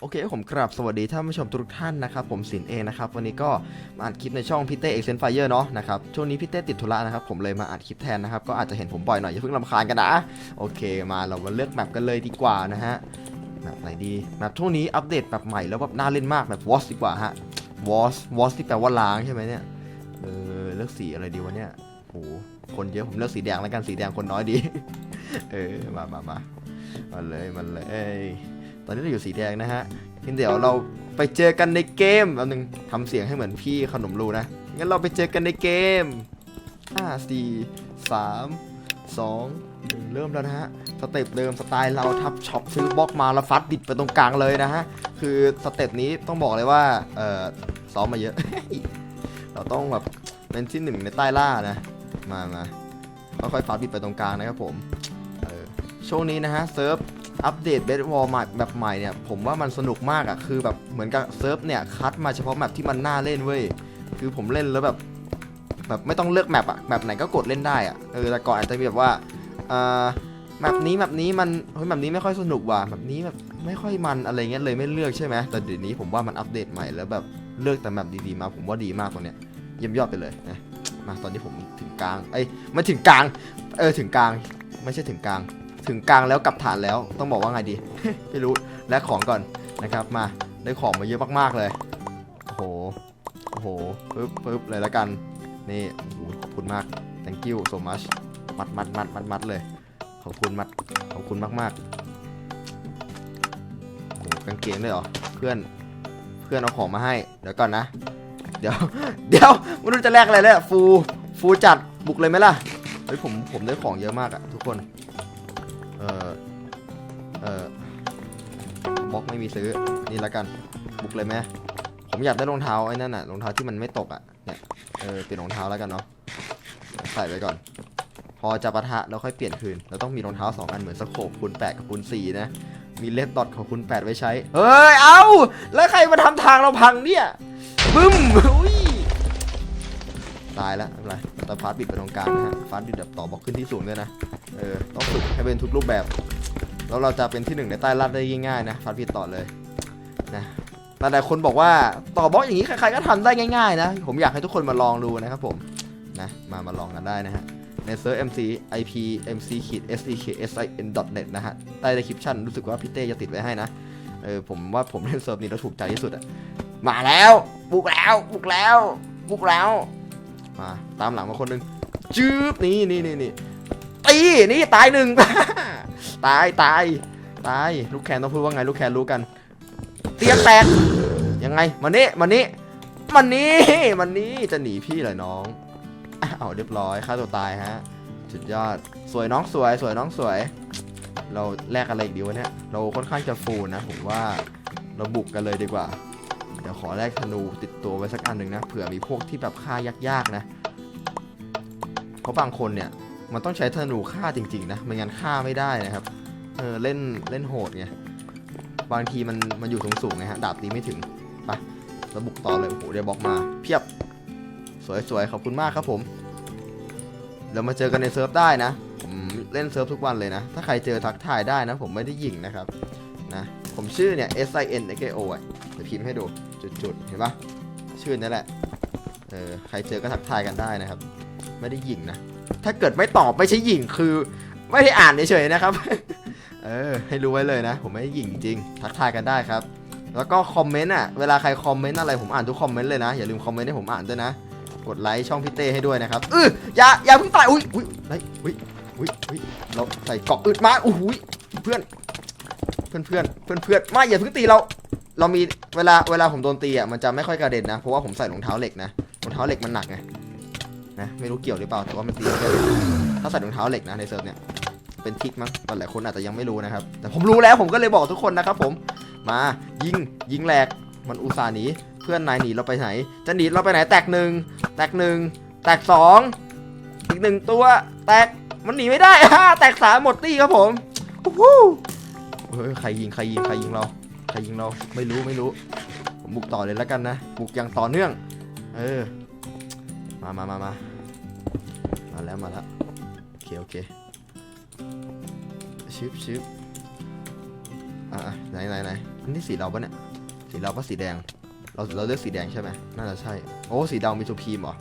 โอเคผมกราบสวัสดีท่านผู้ชมทุกท่านนะครับ ผมสินเองนะครับวันนี้ก็มาอัดคลิปในช่องพี่เต้เอ็กเซนไฟเออร์เนาะนะครับช่วงนี้พี่เต้ติดธุระนะครับผมเลยมาอัดคลิปแทนนะครับก็อาจจะเห็นผมบ่อยหน่อยอย่าเพิ่งรำคาญกันนะโอเค มาเรามาเลือกแมปกันเลยดีกว่านะฮะแมปไหนดีแมปช่วงนี้อัปเดตแบบใหม่แล้วแบบน่าเล่นมากแบบวอสดีกว่าฮะวอสวอสที่แปลว่าล้างใช่ไหมเนี่ยเออเลือกสีอะไรดีวะเนี่ยโหคนเยอะผมเลือกสีแดงแล้วกันสีแดงคนน้อยดี เออมามามามาเลยมาเลย ตอนนี้เราอยู่สีแดงนะฮะงั้นเดี๋ยวเราไปเจอกันในเกมแป๊บนึงทำเสียงให้เหมือนพี่ขนมรูนะ งั้นเราไปเจอกันในเกม5 4 3 2 1เริ่มแล้วนะฮะ สเต็ปเดิมสไตล์เราทับช็อปซื้อบล็อกมาแล้วฟัดดิดไปตรงกลางเลยนะฮะ คือสเต็ปนี้ต้องบอกเลยว่า เออซ้อมมาเยอะ เราต้องแบบเป็นที่หนึ่งในใต้ล่านะ มามาค่อยๆฟัดดิดไปตรงกลางนะครับผม เออช่วงนี้นะฮะเซิร์ฟ อัปเดตเบสวอลมาแบบใหม่เนี่ยผมว่ามันสนุกมากอะ่ะคือแบบเหมือนกับเซิร์ฟเนี่ยคัดมาเฉพาะแมปที่มันน่าเล่นเว้ยคือผมเล่นแล้วแบบแบบไม่ต้องเลือกแมปอะแมปไหนก็กดเล่นได้อะเออแต่ก่อนอาจจะมีแบบว่าเอ่อแมปนี้แมปนี้มันเฮ้ยแมปนี้ไม่ค่อยสนุกว่ะแมปนี้แบบไม่ค่อยมันอะไรเงี้ยเลยไม่เลือกใช่ไหมแต่เดี๋ยวนี้ผมว่ามันอัปเดตใหม่แล้วแบบเลือกแต่แมปดีๆมาผมว่าดีมากตรงเนี้ยเยี่ยมยอดไปเลยนะมาตอนนี้ผมถึงกลางเอ้ไม่ถึงกลางเออถึงกลางไม่ใช่ถึงกลาง ถึงกลางแล้วกลับฐานแล้วต้องบอกว่าไงดี ไม่รู้แลกของก่อนนะครับมาได้ของมาเยอะมากๆเลยโอ้โหโอ้โหปึ๊บปึ๊บเลยแล้วกันนี่โอ้โหขอบคุณมาก thank you so much มัดมัดมัดมัดมัดเลยขอบคุณมัดขอบคุณมากมากโอ้กางเกงด้วยเหรอเพื่อนเพื่อนเอาของมาให้เดี๋ยวก่อนนะ เดี๋ยวเดี๋ยวไม่รู้จะแลกอะไรเลยฟูฟูจัดบุกเลยไหมล่ะเฮ้ยผมผมได้ของเยอะมากอะทุกคน เออเออบล็อกไม่มีซื้อ นี่ล้วกัน บุกเลยไหมผมอยากได้รองเท้าไอ้นั่นน่ะรองเท้าที่มันไม่ตกอะเนี่ย เออ เปลี่ยนรองเท้าแล้วกันเนาะ ใส่ไว้ก่อน พอจะปะทะแล้วค่อยเปลี่ยนคืน เราต้องมีรองเท้าสองอันเหมือนสโคปคูณ8กับคูณ4นะ มีเลดดอทของคูณ8ไว้ใช้เฮ้ย เอ้าแล้วใครมาทำทางเราพังเนี่ย บึ้มอุ้ย ตายแล้วไม่เป็นไรแต่ฟาสบิดไปตรงกลางนะฮะฟาสบิดแบบต่อบล็อกขึ้นที่สูงด้วยนะเออต้องฝึกให้เป็นทุกรูปแบบ แล้วเราจะเป็นที่หนึ่งในใต้ลาดได้ง่ายๆนะฟาดผิดต่อเลยนะหลายๆคนบอกว่าต่อบล็อกอย่างนี้ใครๆก็ทำได้ง่ายๆนะผมอยากให้ทุกคนมาลองดูนะครับผมนะมามาลองกันได้นะฮะในเซิร์ฟ MC IP MC ขีด SDK SIN net นะฮะใต้ description รู้สึกว่าพี่เต้จะติดไว้ให้นะเออผมว่าผมเล่นเซิร์ฟนี้แล้วถูกใจที่สุดอะมาแล้วบุกแล้วบุกแล้วบุกแล้ว มาตามหลังมาคนหนึงจืบนี่นี่นี่นี่ตีนี่ตายหนึ่งตายตายตายลูกแคนต้องพูดว่าไงลูกแคนรู้กัน เตียงแตกยังไงมานี่มานี่มานี่มานี่จะหนีพี่เหรอน้องอ้าวเรียบร้อยฆ่าตัวตายฮะสุดยอดสวยน้องสวย สวยน้องสวย เราแลกอะไรอีกดีวะเนี่ยเราค่อนข้างจะฟูนะผมว่าเราบุกกันเลยดีกว่า ดี๋ยวขอแลกธนูติดตัวไว้สักอันหนึ่งนะเผื่อมีพวกที่แบบฆ่ายากๆนะ เพราะบางคนเนี่ยมันต้องใช้ธนูฆ่าจริงๆนะไม่งั้นฆ่าไม่ได้นะครับเออเล่นเล่นโหดไงบางทีมันมันอยู่สูงๆไงฮะดาบตีไม่ถึงไปแล้วบุกต่อเลยโอ้โหเดี๋ยวบอกมา เพียบสวยๆขอบคุณมากครับผมเรามาเจอกันในเซิร์ฟได้นะผมเล่นเซิร์ฟทุกวันเลยนะ ถ้าใครเจอทักทายได้นะ ผมไม่ได้ยิงนะครับนะผมชื่อเนี่ย S I N K O อะเดี๋ยวพิมพ์ให้ดู จุดๆเห็นปะชื่อนั่นแหละเออใครเจอก็ทักทายกันได้นะครับ ไม่ได้ยิงนะถ้าเกิดไม่ตอบไม่ใช่หยิงคือ ไม่ได้อ่านเฉยๆนะครับ เออ ให้รู้ไว้เลยนะ ผมไม่ได้หยิงจริง ทักทายกันได้ครับ แล้วก็คอมเมนต์อะเวลาใครคอมเมนต์อะไรผมอ่านทุกคอมเมนต์เลยนะ อย่าลืมคอมเมนต์ให้ผมอ่านด้วยนะ กดไลค์ช่องพี่เต้ให้ด้วยนะครับเอออย่าอย่าเพิ่งตายอุ้ยอุ้ยไลค์อุ้ยอุ้ยอุ้ยเราใส่เกาะอึดมาอุ้ยเพื่อนเพื่อนเพื่อนเพื่อนเพื่อนไม่อย่าเพิ่งตีเรา เรามีเวลาเวลาผมโดนตีอะมันจะไม่ค่อยกระเด็นนะ เพราะว่าผมใส่รองเท้าเหล็กนะรองเท้าเหล็กมันหนักไงนะไม่รู้เกี่ยวหรือเปล่าแต่ว่ามันตีได้ถ้าใส่รองเท้าเหล็กนะในเซิร์ฟเนี่ยเป็นทิกมั้งหลายคนอาจจะยังไม่รู้นะครับ แต่ผมรู้แล้วผมก็เลยบอกทุกคนนะครับผมมายิงยิงแหลกมันอุตส่าห์หนีเพื่อนนายหนีเราไปไหน จะหนีเราไปไหนแตกหนึ่งแตกหนึ่งแตกสองอีกหนึ่งตัวแตกมันหนีไม่ได้ฮ่าแตกสามหมดตี้ครับผมโอู้หูเฮ้ยใครยิงใครยิงใครยิงเรา ใครยิงเราไม่รู้ไม่รู้ ผมบุกต่อเลยแล้วกันนะ บุกอย่างต่อเนื่อง เออ มามามามามาแล้วมาแล้วโอเคโอเคชึบชึบอะไหนไหนไหนอันนี่สีเราปะเนี่ย สีเราปะสีแดง เราเราเลือกสีแดงใช่ไหมน่าจะใช่ โอ้สีดำมีทูพีมเหรอ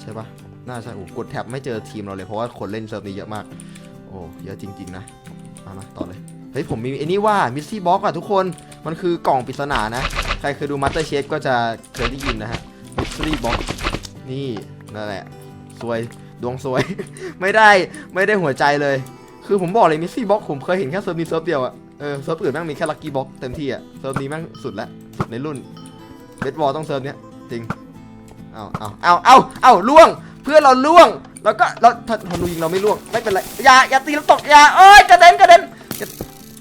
ใช่ปะน่าใช่โอ้กดแท็บไม่เจอทีมเราเลยเพราะว่าคนเล่นเซิร์ฟนี้เยอะมาก โอ้เยอะจริง ๆ นะ มามาต่อเลย เฮ้ยผมมีไอ้นี่ว่ามิสซี่บ็อกอะทุกคนมันคือกล่องปริศนานะ ใครเคยดูมาสเตอร์เชฟก็จะเคยได้ยินนะฮะมิสซี่บ็อกนี่นั่นแหละสวยดวงสวย ไม่ได้ไม่ได้หัวใจเลย คือผมบอกเลยมิสซี่บ็อกผมเคยเห็นแค่เซิร์ฟนี้เซิร์ฟเดียวอะเออเซิร์ฟอื่นแม่งมีแค่ลัคกี้บ็อกเต็มที่อะเซิร์ฟนี้แม่งสุดละสุดในรุ่นเบสบอลต้องเซิร์ฟเนี้ยจริงเอาเอาเอาเอาเอาล่วงเพื่อนเราล่วง แล้วก็เราถ้าธนูยิงเราไม่ล่วงไม่เป็นไรอย่าอย่าตีแล้วตกอย่าเอ้ยกระเด็นกระเด็น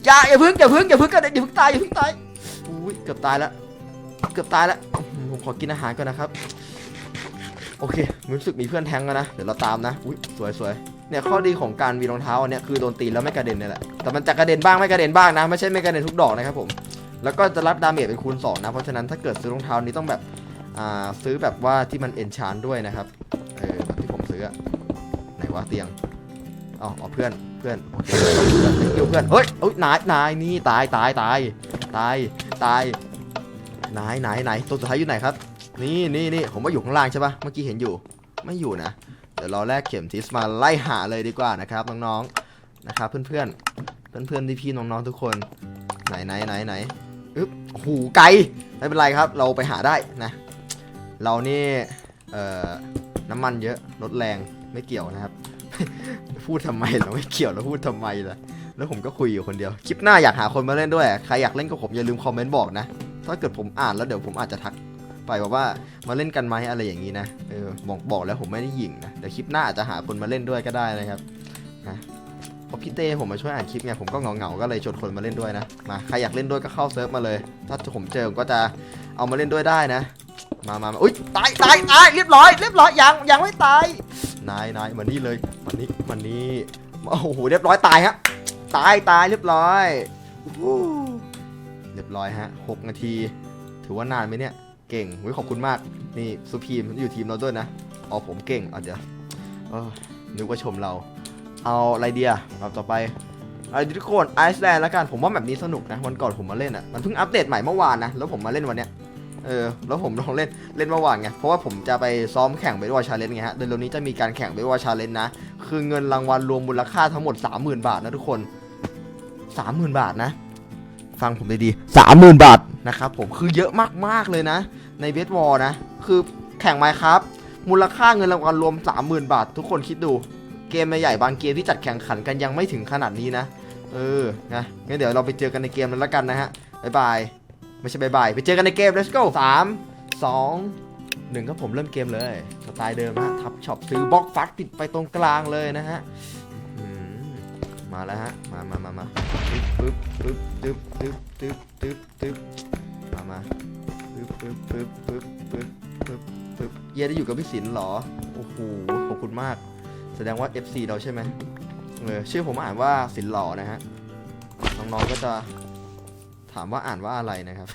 อย่าอย่าพึ่งอย่าพึ่งอย่าพึ่งกระเด็นอย่าพึ่งตายอย่าพึ่งตายอุ้ยเกือบตายแล้วเกือบตายแล้วผมขอกินอาหารก่อนนะครับ โอเครู้สึกมีเพื่อนแทงแล้วนะ เดี๋ยวเราตามนะอุ้ยสวยสวยเนี่ยข้อดีของการมีรองเท้าอันเนี้ยคือโดนตีแล้วไม่กระเด็นเนี่ยแหละแต่มันจะกระเด็นบ้างไม่กระเด็นบ้างนะไม่ใช่ไม่กระเด็นทุกดอกนะครับผมแล้วก็จะรับดาเมจเป็นคูณสองนะเพราะฉะนั้นถ้าเกิดซื้อรองเท้านี้ต้องแบบอ่าซื้อแบบว่าที่มันเอนชานด้วยนะครับเออแบบที่ผมซื้ออะไหนวะเตียงอ๋อเพื่อน พื่อนโอเคเพื่อนเพื่อนเฮ้ยเอ้ยนายนายนี่ตายตายตายตายตายนายนายไหนตัวสุดท้ายอยู่ไหนครับ นี่นี่นี่ผมว่าอยู่ข้างล่างใช่ปะเมื่อกี้เห็นอยู่ ไม่อยู่นะเดี๋ยวเราแลกเข็มทิสมาไล่หาเลยดีกว่านะครับน้องๆนะครับเพื่อนเพื่อนเพื่อนเพื่อนที่พี่ๆน้องๆทุกคน ไหนไหนไหนไหนอึ๊บโอ้โหูไกลไม่เป็นไรครับ เราไปหาได้นะ เรานี่เอ่อน้ำมันเยอะรถแรงไม่เกี่ยวนะครับ พูดทำไมเราไม่เกี่ยวแล้วพูดทำไมล่ะ แล้วผมก็คุยอยู่คนเดียว คลิปหน้าอยากหาคนมาเล่นด้วย ใครอยากเล่นกับผมอย่าลืมคอมเมนต์บอกนะ ถ้าเกิดผมอ่านแล้วเดี๋ยวผมอาจจะทักไปบอกว่ามาเล่นกันไหมอะไรอย่างนี้นะ เออบอกบอกแล้วผมไม่ได้หยิงนะ เดี๋ยวคลิปหน้าอาจจะหาคนมาเล่นด้วยก็ได้นะครับนะเพราะพี่เต้ผมมาช่วยอ่านคลิปไงผมก็เหงาก็เลยชวนคนมาเล่นด้วยนะ มาใครอยากเล่นด้วยก็เข้าเซิร์ฟมาเลย ถ้าผมเจอผมก็จะเอามาเล่นด้วยได้นะ มามามาอุ้ยตายตายตายเรียบร้อยเรียบร้อยยังยังไม่ตาย นายนายมานี่เลยมานี่มานี่โอ้โหเรียบร้อยตายฮะตายตายเรียบร้อยอู้เรียบร้อยฮะหกนาที ถือว่านานไหมเนี่ยเก่งวิขอบคุณมากนี่สุพีมอยู่ทีมเราด้วยนะอ๋อผมเก่งอะเดี๋ยวเออนึกว่าชมเรา เอาอะไรเดียครับต่อไปไอ้ทุกคนไอซ์แลนด์แล้วกันผมว่าแบบนี้สนุกนะวันก่อนผมมาเล่นอะมันเพิ่งอัปเดตใหม่เมื่อวานนะแล้วผมมาเล่นวันเนี้ย เออแล้วผมลองเล่นเล่นเมื่อวานไงเพราะว่าผมจะไปซ้อมแข่งเบสบอลชาเลนจ์ไงฮะเดือนนี้จะมีการแข่งเบสบอลชาเลนจ์นะ คือเงินรางวัลรวมมูลค่าทั้งหมด 30,000 บาทนะทุกคน30,000 บาทนะ ฟังผมดีๆ30,000บาทนะครับผมคือเยอะมากๆเลยนะ ในเบสบอลนะ คือแข่งไมครับมูลค่าเงินรางวัลรวม 30,000 บาท ทุกคนคิดดูเกมใหญ่ๆบางเกมที่จัดแข่งขันกันยังไม่ถึงขนาดนี้นะ เออนะงั้นเดี๋ยวเราไปเจอกันในเกมนั้นแล้วกันนะฮะบ๊ายบาย ไม่ใช่บายบายไปเจอกันในเกม let's go สามสองหนึ่งครับผมเริ่มเกมเลย สไตล์เดิมฮะทับช็อปซื้อบล็อกฟัดปิดไปตรงกลางเลยนะฮะอืมมาแล้วฮะ มามามามาปึ๊บปึ๊บปึ๊บปึ๊บปึ๊บปึ๊บปึ๊บมามาปึ๊บปึ๊บปึ๊บปึ๊บปึ๊บปึ๊บปึ๊บเย่ได้อยู่กับพี่ศิลป์เหรอ โอ้โห ขอบคุณมาก แสดงว่า FC เราใช่ไหมเออชื่อผมอ่านว่าศิลป์หล่อนะฮะ น้องๆก็จะ ถามว่าอ่านว่าอะไรนะครับ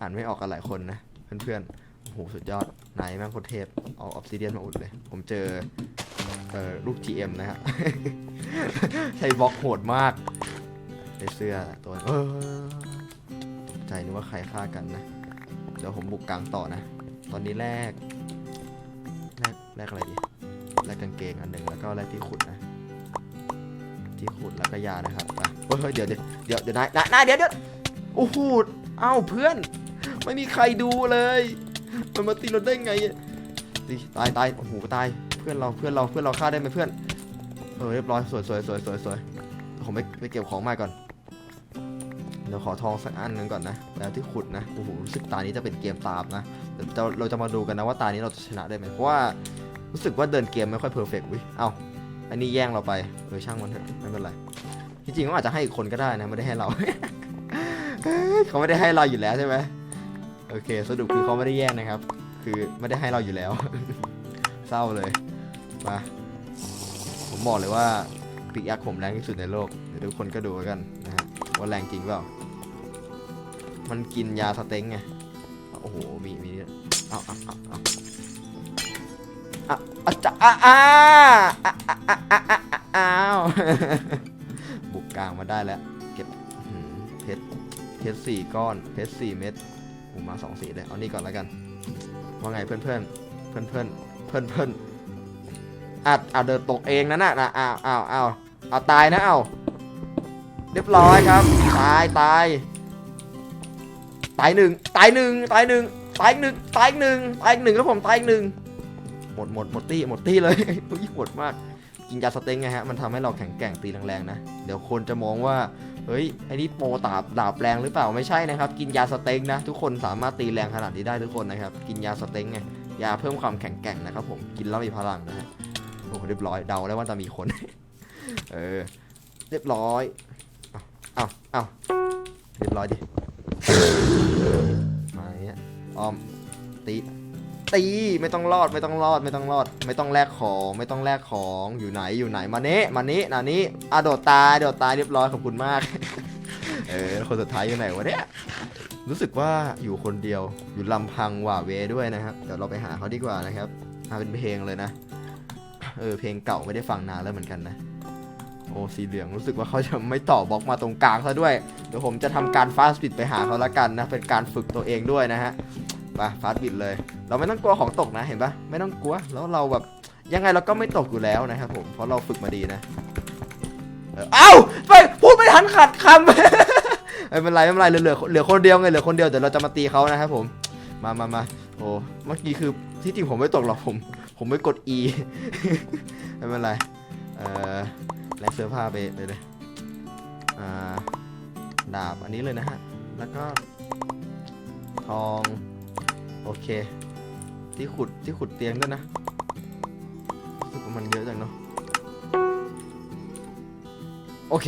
อ่านไม่ออกกันหลายคนนะ เพื่อนๆโอ้โหสุดยอดนายแม่งโคตรเทพเอาออฟซิเดียนมาอุดเลย ผมเจอเออลูก GM นะฮะใช้บล็อกโหดมากในเสื้อตัวเออใจนึกว่าใครฆ่ากันนะ เดี๋ยวผมบุกกลางต่อนะ ตอนนี้แรก แรกแรกอะไรดีแรกกางเกงอันหนึ่งแล้วก็แรกที่ขุดนะที่ขุดแล้วก็ยานะครับไปเฮ้ยเฮ้ยเดี๋ยวเดี๋ยวเดี๋ยวนายนายนายเดี๋ยวเดี๋ยว โอ้โหเอ้าเพื่อน ไม่มีใครดูเลย มันมาตีเราได้ไงตีตายตายโอ้โหตายเพื่อนเราเพื่อนเราเพื่อนเราฆ่าได้ไหมเพื่อนเออเรียบร้อยสวยสวยสวยสวยสวยผมไปไปเก็บของใหม่ก่อนเดี๋ยวขอทองสักอันหนึงก่อนนะแล้วที่ขุดนะโอ้โหรู้สึกตานี้จะเป็นเกมตามนะเดี๋ยวเราจะมาดูกันนะว่าตานี้เราจะชนะได้ไหมเพราะว่ารู้สึกว่าเดินเกมไม่ค่อยเพอร์เฟกต์วิเอ้าอันนี้แย่งเราไปเออช่างมันเถอะไม่เป็นไรจริงเขาอาจจะให้อีกคนก็ได้นะไม่ได้ให้เรา เขาไม่ได้ให้เราอยู่แล้วใช่ไหมโอเค สรุปคือเขาไม่ได้แย่งนะครับ คือไม่ได้ให้เราอยู่แล้ว เศร้าเลยมาผมบอกเลยว่าปิกยักษ์ผมแรงที่สุดในโลกเดี๋ยวทุกคนก็ดูกันนะฮะว่าแรงจริงเปล่ามันกินยาสเต็งไงโอ้โหมีมีเอาเอาเอาเอาอาจะอ้าวบุกกลางมาได้แล้ว เก็บเพชร เพชรสี่ก้อน เพชรสี่เม็ดผมมาสองสีเลย เอานี่ก่อนแล้วกัน ว่าไงเพื่อนเพื่อนเพื่อนเพื่อนเพื่อนเพื่อนอาจอาจเดินตกเองนะน่ะนะอ้าวอ้าวอ้าวเอาตายนะเอาเรียบร้อยครับ ตายตาย ตายหนึ่งตายหนึ่งตายหนึ่งตายหนึ่งตายหนึ่งตายหนึ่งแล้วผมตายหนึ่งหมดหมดหมดตี้หมดตี้เลยอุ้ยโหดมากกินยาสเต็งไงฮะ มันทำให้เราแข็งแกร่งตีแรงๆนะ เดี๋ยวคนจะมองว่า เฮ้ยไอ้นี่โปรดาบดาบแรงหรือเปล่าไม่ใช่นะครับ กินยาสเต็งนะ ทุกคนสามารถตีแรงขนาดนี้ได้ทุกคนนะครับ กินยาสเต็งไงยาเพิ่มความแข็งแกร่งนะครับผมกินแล้วมีพลังนะฮะโอ้โหเรียบร้อยเดาได้ว่าจะมีคน เออ เรียบร้อยเอาเอาเอาเรียบร้อยดิมาอย่างเงี้ยอ้อมตี ตีไม่ต้องรอดไม่ต้องรอดไม่ต้องรอด ไม่ต้องแลกของไม่ต้องแลกของอยู่ไหนอยู่ไหนมาเนี้มานี้นานี้อะโดดตายโดดตายเรียบร้อยขอบคุณมาก เออแล้วคนสุดท้ายอยู่ไหนวะเนี่ยรู้สึกว่าอยู่คนเดียวอยู่ลำพังหว่าเวด้วยนะครับเดี๋ยวเราไปหาเขาดีกว่านะครับมาเป็นเพลงเลยนะเออเพลงเก่าไม่ได้ฟังนานแล้วเหมือนกันนะโอ้สีเหลืองรู้สึกว่าเขาจะไม่ต่อบล็อกมาตรงกลางซะด้วยเดี๋ยวผมจะทำการฟาสต์บิดไปหาเขาละกันนะเป็นการฝึกตัวเองด้วยนะฮะ ปฟาสต์บิดเลย เราไม่ต้องกลัวของตกนะเห็นปะไม่ต้องกลัว แล้วเราแบบยังไงเราก็ไม่ตกอยู่แล้วนะครับผม เพราะเราฝึกมาดีนะ เอ้าไปพูดไม่ทันขัดคำไม่เป็นไรไม่เป็นไรเหลือเหลือเหลือคนเดียวไงเหลือคนเดียวเดี๋ยวเราจะมาตีเขานะครับผม มามามาโอ้เมื่อกี้คือที่จริงผมไม่ตกหรอกผม ผมไม่กด E ไม่เป็นไร เอ่อแลกเสื้อผ้าไปไปเลยอ่าดาบอันนี้เลยนะฮะ แล้วก็ทอง โอเค ที่ขุดที่ขุดเตียงด้วยนะรู้สึกว่ามันเยอะจังเนาะโอเค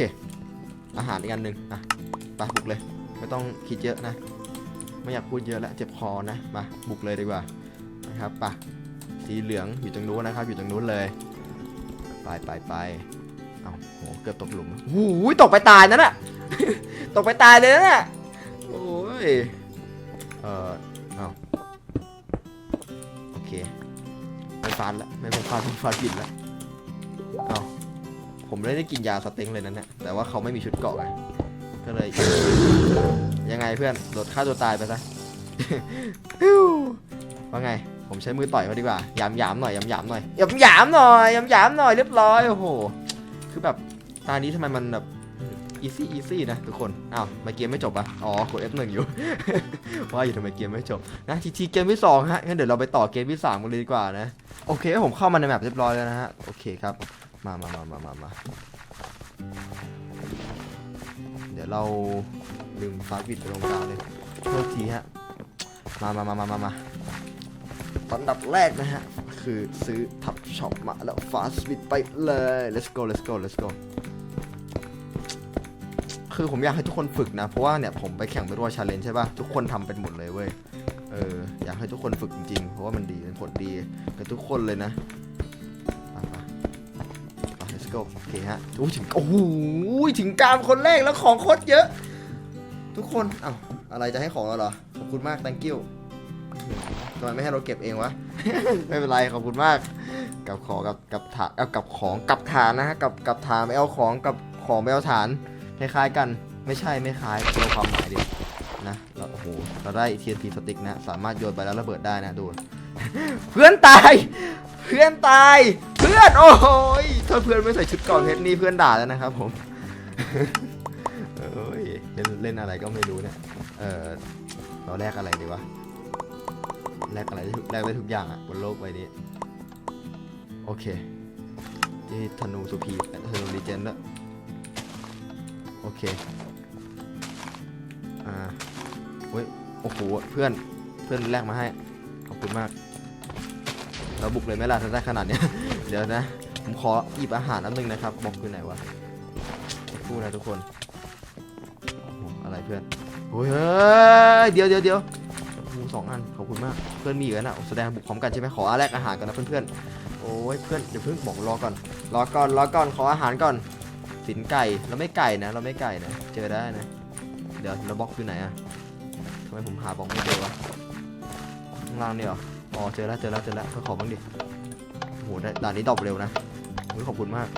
อาหารอีกอันหนึ่งอะไปบุกเลย ไม่ต้องคิดเยอะนะ ไม่อยากพูดเยอะแล้วเจ็บคอนะ มาบุกเลยดีกว่านะครับปะสีเหลืองอยู่ตรงนู้นนะครับ อยู่ตรงนู้นเลย ไปไปไปเอาโหเกือบตกหลุมโอ้โหตกไปตายนั่นน่ะตกไปตายเลยนะน่ะโอ้ย เอ่อ ฟันละไม่เป็นฟันเป็นฟันผิดละเอาผมไม่ได้กินยาสเต็งเลยนั่นแหละแต่ว่าเขาไม่มีชุดเกาะไงก็เลย ยังไงเพื่อนโดดฆ่าตัวตายไปซะว่าไง ผมใช้มือต่อยเขาดีกว่ายามยามหน่อยยามยามหน่อยยามยามหน่อยยามยามหน่อยเรียบร้อยโอ้โหคือแบบตานี้ทำไมมันแบบ อีซี่อีซี่นะทุกคน อ้าวทำไมเกมไม่จบอะอ๋อ กด F1 อยู่ ว่าอยู่ทำไมเกมไม่จบ นะทีทีเกมที่สองฮะงั้นเดี๋ยวเราไปต่อเกมที่สามกันเลยดีกว่านะ โอเค ผมเข้ามาในแมปเรียบร้อยแล้วนะฮะ โอเคครับ มามามามามามาเดี๋ยวเราลืมฟาบิดไปตรงกลางเลยโทษทีฮะ มามามามามามาตอนดับแรกนะฮะ คือซื้อทับช็อปมาแล้วฟาสบิดไปเลย let's go let's go let's go คือผมอยากให้ทุกคนฝึกนะ เพราะว่าเนี่ยผมไปแข่งไปรัวชาเลนจ์ใช่ป่ะ ทุกคนทำเป็นหมดเลยเว้ย เออ อยากให้ทุกคนฝึกจริงๆ เพราะว่ามันดีเป็นผลดีกับทุกคนเลยนะไปไปไป let's go โอเคฮะโอ้ถึงโอ้โหถึงกามคนแรกแล้วของโคตรเยอะ ทุกคนเอ้าอะไรจะให้ของเราเหรอ ขอบคุณมาก thank you ทำไมไม่ให้เราเก็บเองวะ ไม่เป็นไรขอบคุณมาก กับของกับกับฐาเอากับของกับฐานนะฮะกับกับฐานไม่เอาของกับของไม่เอาฐาน คล้ายๆกันไม่ใช่ไม่คล้ายตัวความหมายดินะเราโอ้โหเราได้ TNT สติ๊กนะ สามารถโยนไปแล้วระเบิดได้นะดู เพื่อนตาย เพื่อนตาย เพื่อนโอ้โหยถ้าเพื่อนไม่ใส่ชุดกราะเพชรนี่เพื่อนด่าแล้วนะครับผมเอ้ยเล่นเล่นอะไรก็ไม่รู้เนี่ยเออเราแลกอะไรดีวะแลกอะไรแลกได้ทุกอย่างอะบนโลกใบนี้โอเคที่ธนูสุพีธนูรีเจนด้วย เค อ่าเว้ย โอ้โห เพื่อน เพื่อนแลกมาให้ ขอบคุณมาก เราบุกเลยไหมล่ะถ้าได้ขนาดเนี้ย เดี๋ยวนะ ผมขอหยิบอาหารอันหนึงนะครับ บอกคือไหนวะสักครู่นะทุกคนโอ้โหอะไรเพื่อนโอ้ยเฮ้ยเดี๋ยวเดี๋ยวเดี๋ยวโอ้โหสองอัน ขอบคุณมาก เพื่อนมีอีกแล้วนะแสดงบุกพร้อมกันใช่ไหมขอแลกอาหารกันนะเพื่อนๆ โอ้ยเพื่อนเดี๋ยวเพิ่งบอกรอก่อน รอก่อน รอก่อน ขออาหารก่อน สินไก่เราไม่ไก่นะ เราไม่ไก่นะ เจอได้นะ เดี๋ยวเราบล็อกคือไหนอะทำไมผมหาบล็อกไม่เจอวะข้างล่างนี่เหรออ๋อเจอแล้วเจอแล้วเจอแล้วเพื่อขอบ้างดิโหได้ด่านนี้ดอปเร็วนะขอบคุณมาก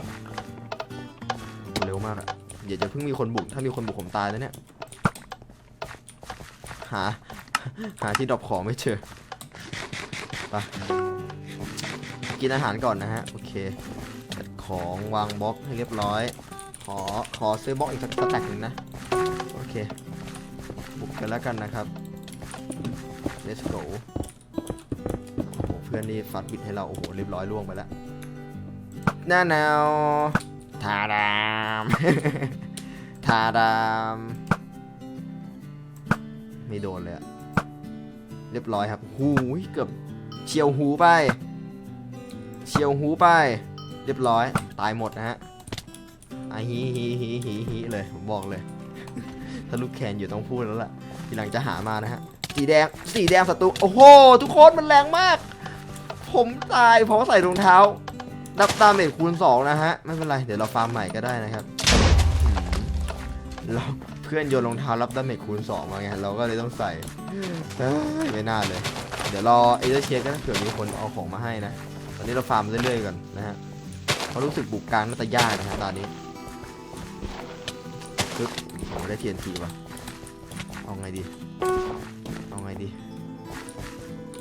เร็วมากอะอย่าจะเพิ่งมีคนบุกถ้ามีคนบุกผมตายแล้วเนี่ยหาหาที่ดรอปของไม่เจอไปกินอาหารก่อนนะฮะ โอเคจัดของวางบล็อกให้เรียบร้อย อขอซื้อบล็อกอีกสักสแต็กหนึ่งนะ โอเค บุกกันแล้วกันนะครับ let's go โอ้โหเพื่อนนี่ฟัดบิดให้เรา โอ้โห เรียบร้อยล่วงไปแล้วหน้าแนวทาดามทาดามไม่โดนเลยอะเรียบร้อยครับหูยเกือบเฉียวหูไป เฉียวหูไป เรียบร้อย ตายหมดนะฮะ ไอะฮีฮีฮีฮีฮีเลยผมบอกเลย ถ้าลูกแคนอยู่ต้องพูดแล้วล่ะ ทีหลังจะหามานะฮะ สีแดง สีแดงศัตรู โอ้โห ทุกคนมันแรงมาก ผมตายเพราะว่าใส่รองเท้า ดับตามเมจคูณ 2 นะฮะ ไม่เป็นไร เดี๋ยวเราฟาร์มใหม่ก็ได้นะครับเราเพื่อนโยนรองเท้ารับดาเมจคูณ 2 มาไง เราก็เลยต้องใส่ไม่น่าเลย เดี๋ยวรอเอเจอร์เชคกันนะเผื่อมีคนเอาของมาให้นะ ตอนนี้เราฟาร์มเรื่อยๆก่อนนะฮะเพรารู้สึกบุกกลางน่าจะยากนะฮะตอนนี้ ปึ๊บโอ้ได้เทียนทีว่ะ เอาไงดี เอาไงดี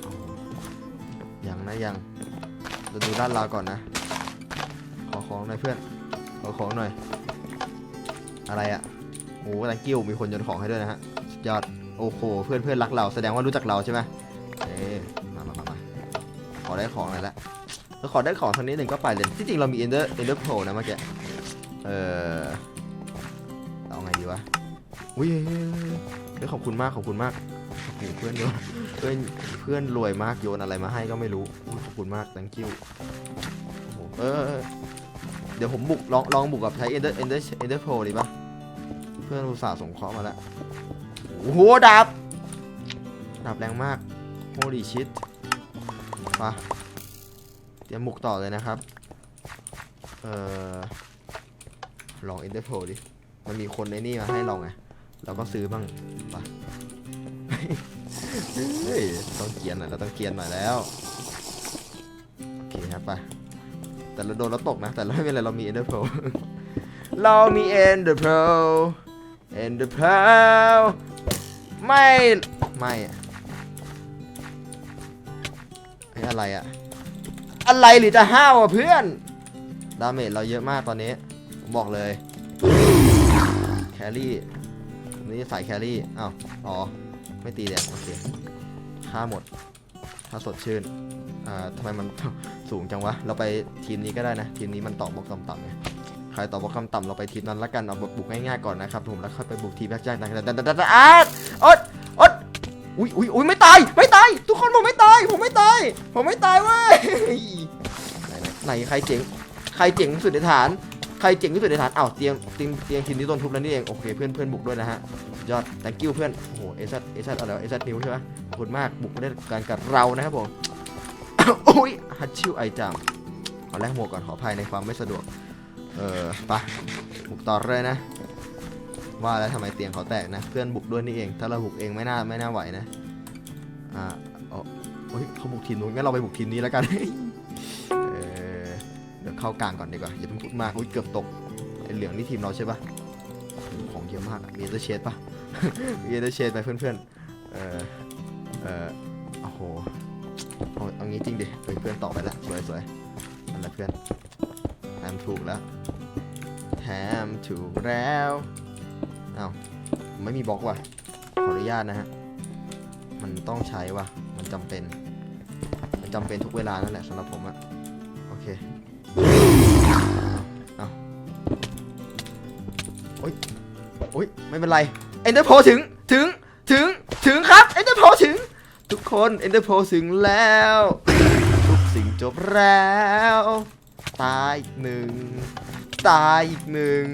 อายังนะยังเราดูด้านเราก่อนนะ ขอของหน่อยเพื่อน ขอของหน่อย อะไรอะ่ะโอ้แตงกิ้วมีคนโยนของให้ด้วยนะฮะ สุดยอด โอ้โห เพื่อนเพื่อนรักเรา แสดงว่ารู้จักเราใช่ไหมเอ๊มามามามาขอได้ของหน่อยละแล้วขอได้ของทางนี้หนึ่งก็ไปเลย ที่จริงเรามี Ender Ender Pro นะเมื่อกี้ เออ อุ้ยเฮ้ยเฮ้ยเฮ้ยเฮ้ยขอบคุณมากขอบคุณมากโอ้โหเพื่อนโยนเพื่อนเพื่อนรวยมากโยนอะไรมาให้ก็ไม่รู้ขอบคุณมาก thank you โอ้โหเออเดี๋ยวผมบุกลองลองบุกกับใช้ ender ender ender pro ดีปะเพื่อนอุตส่าห์ส่งเคราะห์มาแล้วโอ้โหดาบดาบแรงมาก holy shit ไปะเตรียมบุกต่อเลยนะครับ เออลอง ender pro ดิ มันมีคนในนี่มาให้ลองไง เราก็ซื้อบ้างไปะเฮ้ยต้องเกียนหน่อยเราต้องเกียนหน่อยแล้วโอเคครับไปแต่เราโดนเราตกนะ แต่เราไม่เป็นไรเรามี Ender Pro เรามี Ender Pro Ender Pro ไม่ไม่อะเฮ้ยอะไรอะอะไรหรือจะห้าวอะเพื่อนดาเมจเราเยอะมากตอนนี้ ผมบอกเลย แครี่ นี่ใส่แครี่อ้าวอ๋อ ไม่ตีแดงโอเคฆ่าหมด ถ้าสดชื่น อ่าทำไมมัน สูงจังวะ เราไปทีมนี้ก็ได้นะ ทีมนี้มันตอบบล็อกต่ำๆไงใครตอบบล็อกต่ำๆเราไปทีมนั้นละกัน เอาแบบบุกง่ายๆก่อนนะครับผม แล้วค่อยไปบุกทีมยากๆนะครับแต่แต่แต่แต่อาร์ตอดอดอุ้ยอุ้ยอุ้ยไม่ตาย ไม่ตาย ทุกคนผมไม่ตาย ผมไม่ตาย ผมไม่ตายเว้ย ไหนไหนใครเจ๋ง ใครเจ๋งสุดในฐาน ใครเจ๋งที่สุดในฐานอ้าวเตียงเตียงเตียงทีมนี้โดนทุบแล้วนี่เองโอเคเพื่อนเพื่อนบุกด้วยนะฮะยอด thank you เพื่อนโอ้โหเอซัดเอซัดอะไรวเอซัดนิวใช่ไหมขอบคุณมากบุกมาได้การกับเรานะครับผมโอ้ยฮัตชิวไอจามขอแลกหมวกก่อนขออภัยในความไม่สะดวกเออไปะบุกต่อเลยนะ ว่าแล้วทำไมเตียงเขาแตกนะเพื่อนบุกด้วยนี่เอง ถ้าเราบุกเองไม่น่าไม่น่าไหวนะอ่าโอ้โอ้ยเขาบุกทีมนู้นงั้นเราไปบุกทีมนี้แล้วกัน เดี๋ยวเข้ากลางก่อนดีกว่าอย่าเพิ่งพูดมากอุ้ยเกือบตกไอ้เหลืองนี่ทีมเราใช่ปะของเยอะมากมีเอเดอร์เชดปะมีเอเดอร์เชดไปเพื่อนๆเออเออโอ้โหเอาเอางี้จริงดิเพื่อนต่อไปล้วสวยสวยนั่นละเพื่อนแถมถูกแล้วแถมถูกแล้วอ้าวไม่มีบล็อกว่ะขออนุญาตนะฮะมันต้องใช้ว่ะมันจำเป็น มันจำเป็นทุกเวลานั่นแหละสำหรับผมอะ ยโอ๊ยไม่เป็นไรเอ็นเดอร์โพถึงถึงถึงถึงครับเอ็นเดอร์โพถึง ทุกคนเอ็นเดอร์โพถึงแล้วทุกสิ่งจบแล้วตายอีกหนึ่งตายอีกหนึ่ง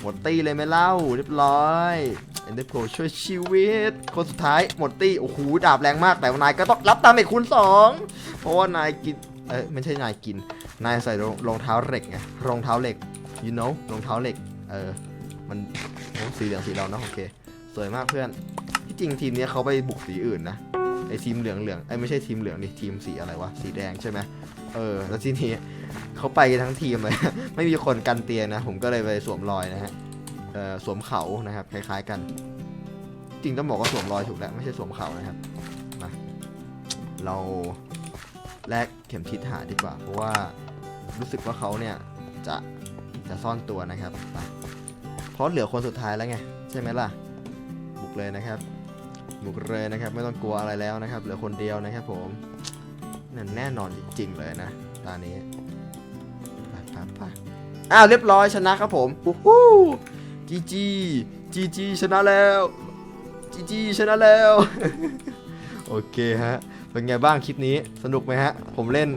หมดตีเลยไหมเล่าเรียบร้อยเอ็นเดอร์โพช่วยชีวิต คนสุดท้ายหมดตีโอ้โหดาบแรงมาก แต่นายก็ต้องรับดามเมจคูณสองเพราะว่านายกินเอ้ยไม่ใช่นายกิน นายใส่รองรองเท้าเหล็กไงรองเท้าเหล็ก you know รองเท้าเหล็กเออ มันโอ้สีเหลืองสีเรานะโอเค สวยมากเพื่อนที่จริงทีมนี้เขาไปบุกสีอื่นนะไอทีมเหลืองเหลืองไอไม่ใช่ทีมเหลืองดิทีมสีอะไรวะสีแดงใช่ไหมเออแล้วทีนี้เขาไปทั้งทีมเลย ไม่มีคนกันเตียงนะ ผมก็เลยไปสวมรอยนะฮะเออสวมเขานะครับคล้ายๆกัน จริงต้องบอกว่าสวมรอยถูกแล้วไม่ใช่สวมเขานะครับมาเราแลกเข็มทิศหาดีกว่า เพราะว่ารู้สึกว่าเขาเนี่ยจะจะซ่อนตัวนะครับไป เพราะเหลือคนสุดท้ายแล้วไง ใช่ไหมล่ะ บุกเลยนะครับ บุกเลยนะครับ ไม่ต้องกลัวอะไรแล้วนะครับ เหลือคนเดียวนะครับผมนั่นแน่นอนจริงๆเลยนะตอนนี้ไปไปไปอ้าวเรียบร้อยชนะครับผมฮู้ฮู้จีจีจีจีชนะแล้วจีจีชนะแล้ว โอเคฮะ เป็นไงบ้างคลิปนี้สนุกไหมฮะ ผมเล่น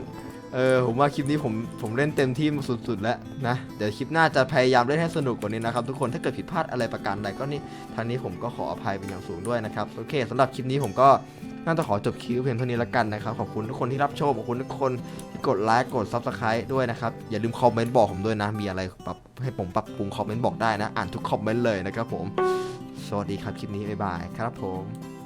เออผมว่าคลิปนี้ผมผมเล่นเต็มที่สุดๆแล้วนะเดี๋ยวคลิปหน้าจะพยายามเล่นให้สนุกกว่านี้นะครับทุกคนถ้าเกิดผิดพลาดอะไรประการใดก็นี่ทางนี้ผมก็ขออภัยเป็นอย่างสูงด้วยนะครับโอเคสำหรับคลิปนี้ผมก็น่าจะขอจบคลิปเพียงเท่านี้ละกันนะครับขอบคุณทุกคนที่รับชมขอบคุณทุกคนที่กดไลค์กด Subscribe ด้วยนะครับอย่าลืมคอมเมนต์บอกผมด้วยนะ มีอะไรปรับให้ผมปรับปรุงคอมเมนต์บอกได้นะ อ่านทุกคอมเมนต์เลยนะครับผมสวัสดีครับคลิปนี้บ๊ายบายครับผม